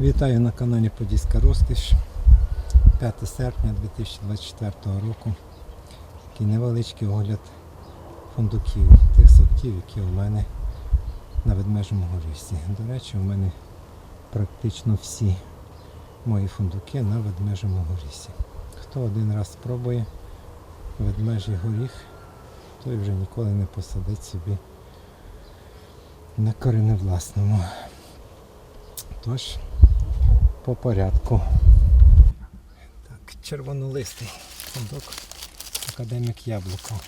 Вітаю на каналі Подільська Розкіш. 5 серпня 2024 року. Такий невеличкий огляд фундуків, тих сортів, які у мене на ведмежому горісі. До речі, у мене практично всі мої фундуки на ведмежому горісі. Хто один раз спробує ведмежий горіх, той вже ніколи не посадить собі на кореневласному. Тож, по порядку. Так, червонолистий фундук академік яблуко.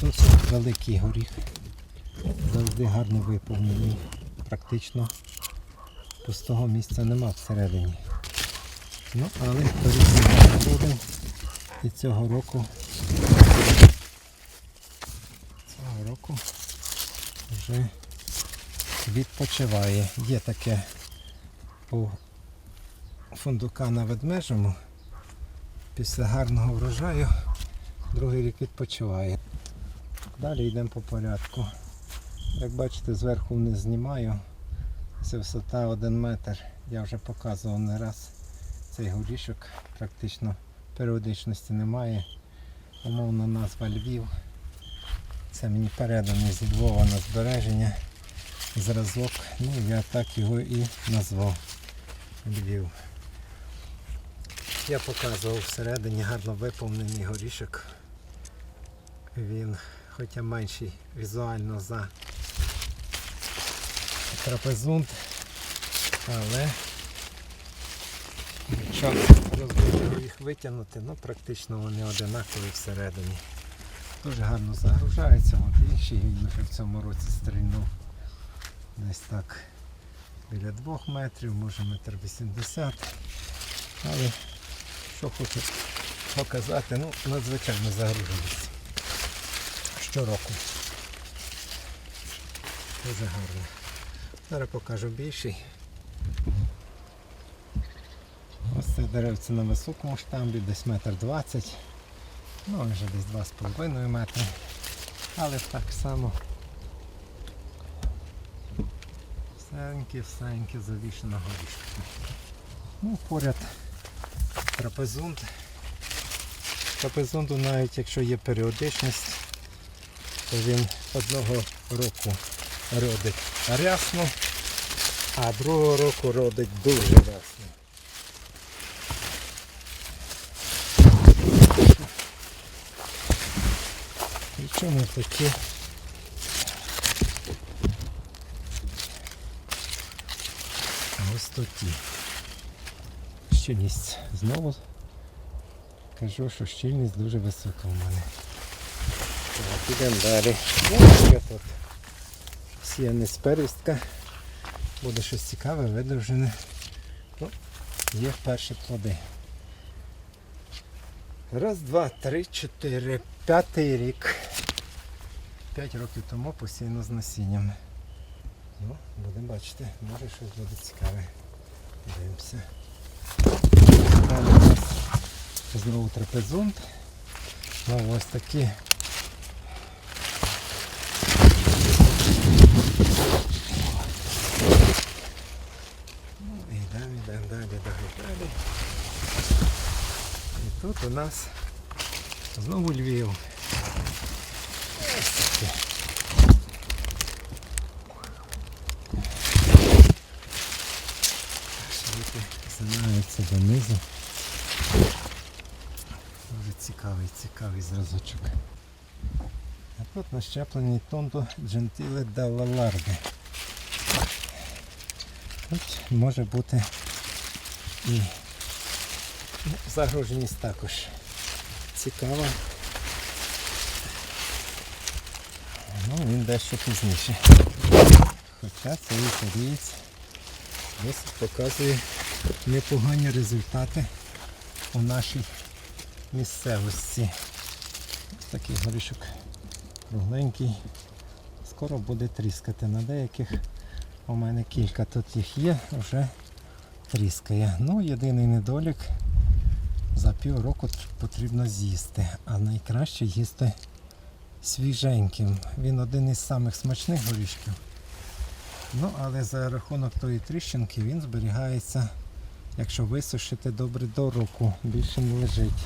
Тут великий горіх, завжди гарно виповнений. Практично пустого місця нема всередині. Ну, але народом і цього року цього року вже відпочиває. Є таке у фундука на ведмежому. Після гарного врожаю другий рік відпочиває. Далі йдемо по порядку. Як бачите, зверху вниз знімаю. Це висота 1 метр. Я вже показував не раз цей горішок. Практично періодичності немає. Умовна назва Львів. Це мені переданий зі Львова на збереження зразок. Ну, я так його і назвав Львів. Я показував всередині гарно виповнений горішок. Він хоча менший візуально за трапезунт, але якщо розбити їх витягнути, ну практично вони одинакові всередині. Дуже гарно загружаються, от інший він вже в цьому році стрільнув десь так біля 2 метрів, може метр 80. Але що хочу показати, ну надзвичайно загружується. Щороку. Дуже гарно. Зараз покажу більший. Ось це деревце на високому штамбі, десь метр двадцять. Ну, вже десь 2,5 метри. Але так само всеньке, всеньке завішено горішками. Ну, поряд трапезунд. Трапезунду навіть якщо є періодичність, то він одного року родить рясно, а другого року родить дуже рясно. Причому такі густоті. Щільність знову кажу, що щільність дуже висока в мене. Так, ідемо далі. Тут сіяне з. Буде щось цікаве, видовжене. Ну, є перші плоди. Раз, два, три, чотири, п'ятий рік. П'ять років тому посіяно з насінням. Ну, будемо бачити, може щось буде цікаве. Дивимося. Далі у нас знову трапезунт. Ну, ось такі. Ну, йдемо, йдемо далі, далі, далі. І тут у нас знову Львів. Ось такі. Швидко займаються донизу. Дуже цікавий, цікавий зразочок. А тут нащеплений тонто Gentile della Larde. Тут може бути і ну, загруженість також цікава. Ну, він дещо пізніше. Хоча цей італієць досить показує непогані результати у нашій місцевості. Ось такий горішок кругленький. Скоро буде тріскати. На деяких у мене кілька тут їх є, вже тріскає. Ну, єдиний недолік за півроку потрібно з'їсти, а найкраще їсти свіженьким. Він один із самих смачних горішків. Ну, але за рахунок тої тріщинки він зберігається, якщо висушити добре до року, більше не лежить.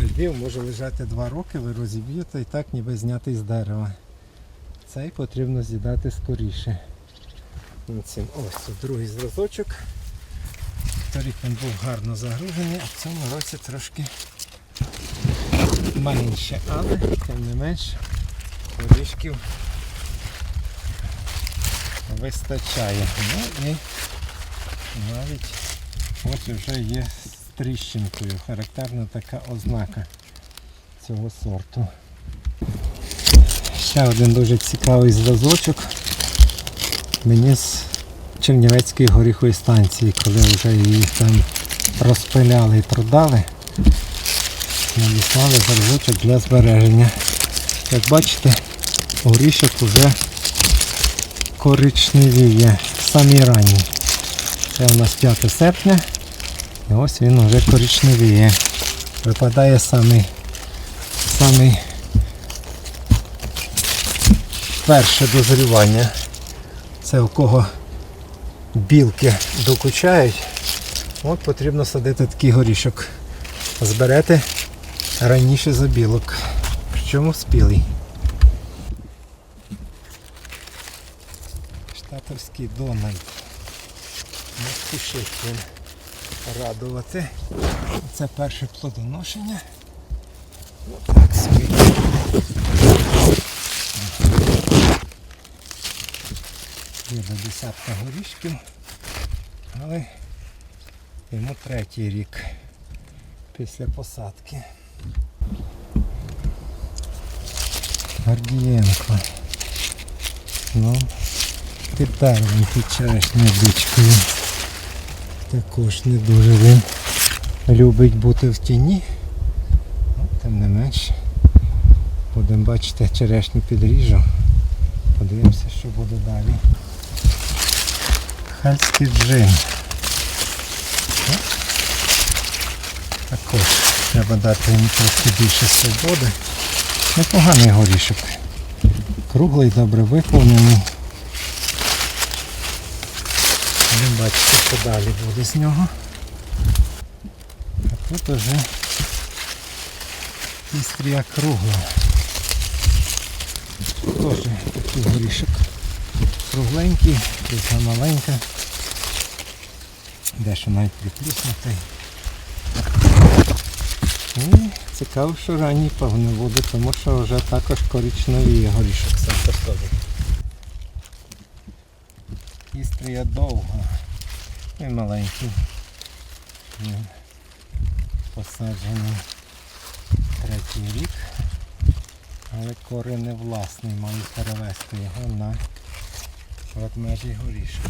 Львів може лежати 2 роки, ви розіб'єте і так ніби знятий з дерева. Цей потрібно з'їдати скоріше. Цим. Ось тут другий зразочок. Торік він був гарно загружений, а в цьому році трошки менше, але тим не менш горішків вистачає. Ну і навіть ось вже є з тріщинкою. Характерна така ознака цього сорту. Ще один дуже цікавий зразочок. Мені з Чернівецької горіхової станції, коли вже її там розпиляли і продали, надіслали зразочок для збереження. Як бачите, горішок вже коричневіє, самі ранні. Це у нас 5 серпня. І ось він вже коричневіє. Випадає самий, самий перше дозрівання. Це у кого білки докучають. От потрібно садити такий горішок. Зберете раніше за білок. Причому спілий. Штатовський Дональд. Не спішить він радувати. Це перше плодоношення. Так собі. Є десятка горішків, але йому третій рік після посадки. Гордієнко. Ну, під деревом під черешньою дичкою. Також не дуже він любить бути в тіні. Ну, Тим не менш. Будемо бачити, черешню підріжу. Подивимося, що буде далі. Хальський джин. Ну, Також треба дати йому трошки більше свободи. Непоганий горішок. Круглий, добре виповнений. Будемо бачити, що далі буде з нього. А тут уже істрія кругла. Теж такий горішок. Кругленький, трішка маленька. Дещо навіть приплюснутий. І цікаво, що ранній певно буде, тому що вже також коричневий горішок сам по собі. Істрія довга і маленький. Посаджений третій рік. Але корені власний, маю перевести його на ведмежий горішок.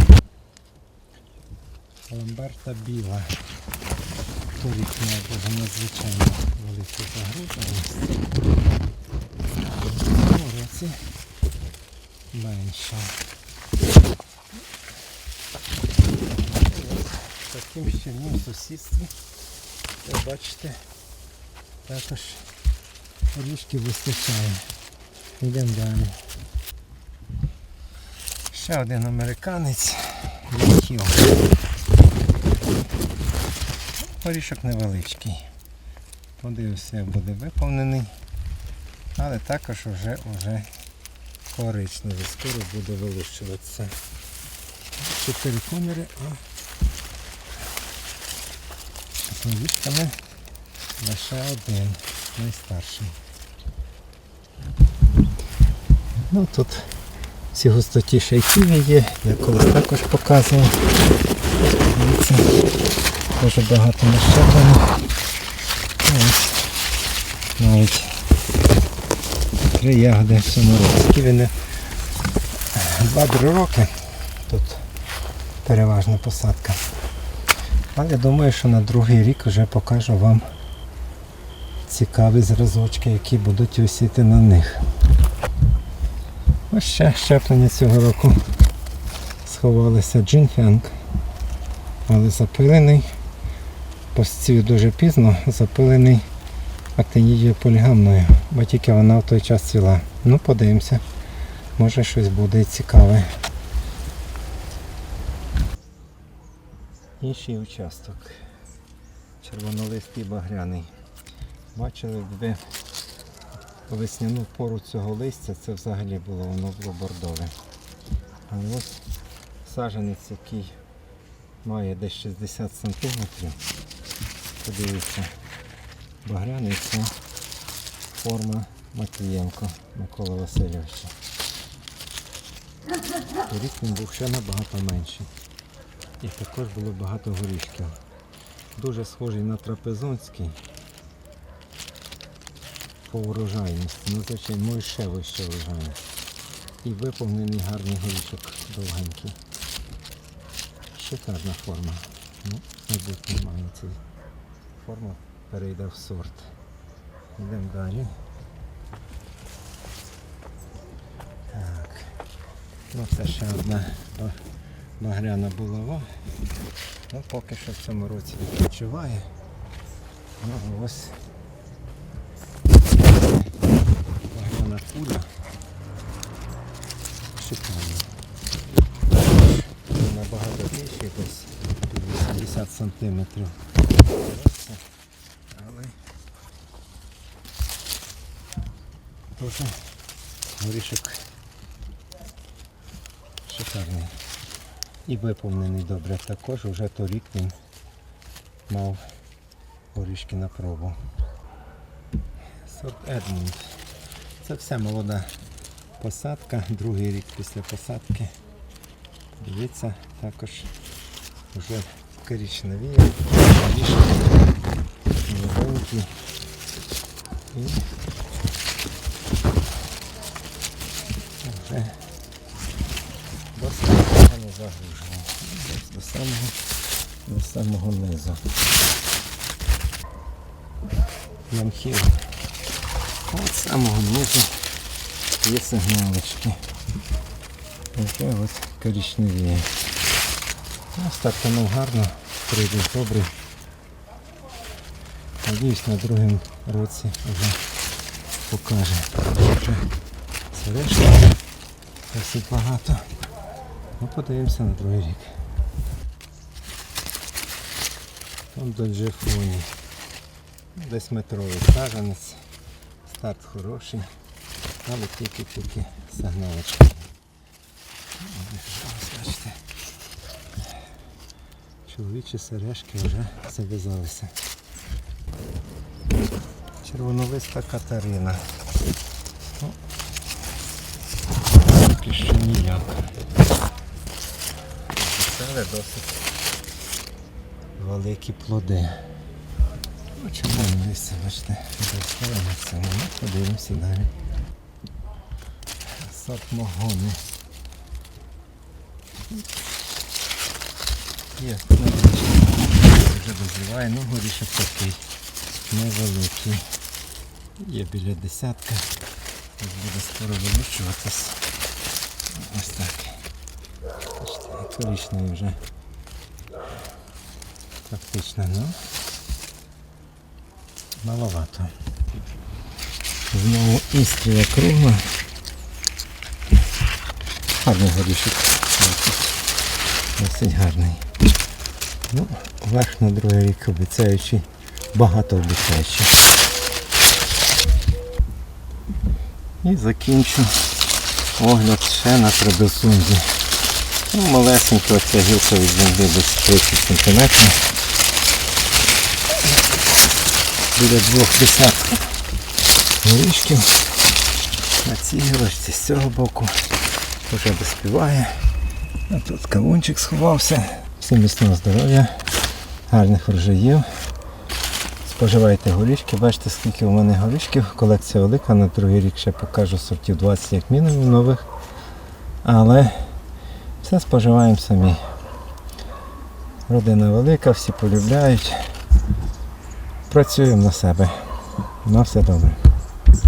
Ламберта біла. Торік має дуже надзвичайно велике загруженість. В році менше. В таким щільним сусідстві, як бачите, також горішків вистачає. Йдемо далі. Ще один американець летів. Горішок невеличкий. Подивився, як буде виповнений. Але також вже, вже коричневий. Скоро буде вилущуватися. Чотири коміри, а з новічками лише один, найстарший. Ну тут всі густоті шейківі є, я колись також показував. Дуже багато нащеплених. Ось навіть три ягоди в цьому році. Вони 2-3 роки тут переважна посадка. Але думаю, що на другий рік вже покажу вам цікаві зразочки, які будуть висіти на них. Ось ще щеплення цього року сховалися Джинфянг, але запилений, посців дуже пізно, запилений актинідією полігамною, бо тільки вона в той час цвіла. Ну, подивимося, може щось буде цікаве. Інший участок. Червонолистий багряний. Бачили, ви весняну пору цього листя це взагалі було, воно було бордове. Але ось саджанець, який має десь 60 сантиметрів. Подивіться, багряний це форма Матвієнко Миколи Васильовича. Торік він був ще набагато менший. І також було багато горішків. Дуже схожий на трапезунський по урожайності, ну звичайно, може ще вище урожайність. І виповнений гарний горішок довгенький. Шикарна форма. Ну, мабуть, немає цієї форма перейде в сорт. Йдемо далі. Так. Ну це ще одна багряна булава. Ну, поки що в цьому році відпочиває. Ну, ось багряна куля. Шикарна. Набагато більше, під 80 сантиметрів. Але дуже горішок шикарний. І виповнений добре. Також вже торік він мав горішки на пробу. Сорт Едмунд. Це все молода посадка, другий рік після посадки. Дивіться, також вже коричневіє, новенький. І вже загружено. До самого, до самого низу. Ямхів. От самого низу є сигналочки. Вже ось коричневіє. Ну, стартанув гарно, прийде добрий. Надіюсь, на другому році вже покаже. Вже сережки досить багато. Ну, подивимося на другий рік. Там до Джефоні. Десь метровий саджанець. Старт хороший. Але тільки-тільки сигналочки. Бачите. Чоловічі сережки вже зав'язалися. Червонолиста Катерина. Ну, Поки ніяк. Це досить великі плоди. Ну, червоне листя, бачите, розставимо це. Ну, подивимося далі. Сорт могони. Є, невеличкий. Вже дозріває, ну горішок такий невеликий. Є біля десятка. Ось буде скоро вилучуватись. Ось так. Бачите, коричневий вже практично, ну маловато. Знову істрія кругла. Гарний горішок. Досить гарний. Ну, верх на другий рік обіцяючий, багато обіцяючий. І закінчу огляд ще на трабезунді. Ну, малесенька оця гілка від землі десь 30 см. Біля двох десятків горішків. На цій гілочці з цього боку вже доспіває. А тут кавунчик сховався. Всім міцного здоров'я, гарних врожаїв. Споживайте горішки, бачите скільки у мене горішків. Колекція велика, на другий рік ще покажу сортів 20 як мінімум нових. Але все споживаємо самі. Родина велика, всі полюбляють. Працюємо на себе. На все добре.